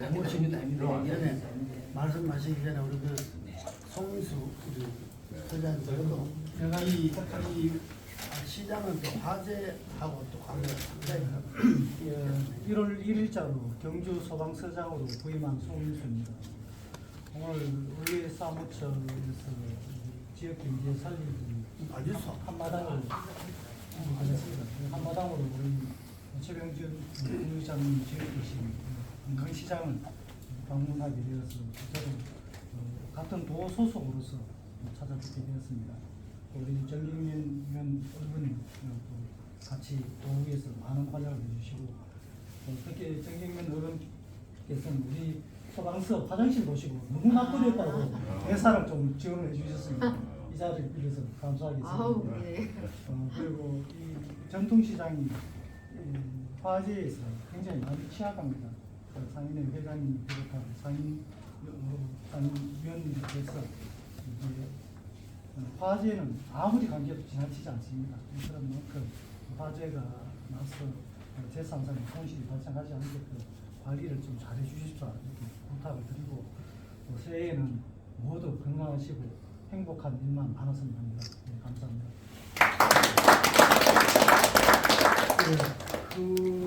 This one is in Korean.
모십니다. 이전에 말씀하시기 전에 우리 그 송수 우리 회장님도 이, 이 시장은 또 화재하고 또 관계가 상당히 예, 1월 1일자로 경주 소방서장으로 부임한 송인수입니다. 오늘 의회 사무처에서 지역 경제 살리기 소 한마당을 하셨습니다. 한마당으로 우리 최병준 국회의장님 지역 계 신 강시장을 방문하게 되어서 저도 어, 같은 도 소속으로서 찾아뵙게 되었습니다. 우리 정경민 의원 얼굴이 또 같이 도의에서 많은 활약을 해주시고 어, 특히 정경민 의원께서는 우리 소방서 화장실 보시고 너무 낙후됐다고 대사를 좀 지원해 주셨습니다. 이 자리를 빌어서 감사하겠습니다. 아우 예. 어, 그리고 이 전통시장이 이 화재에서 굉장히 많이 취약합니다. 그 상인회 회장님 비롯한 상인 어, 상인위원님들께서 이제 어, 화재는 아무리 관계도 지나치지 않습니다. 그런 만큼 화재가 나서 어, 재산상의 손실이 발생하지 않게끔 관리를 좀 잘해 주십사 이렇게 부탁을 드리고 또 새해에는 모두 건강하시고 행복한 일만 많았으면 합니다. 네, 감사합니다. 그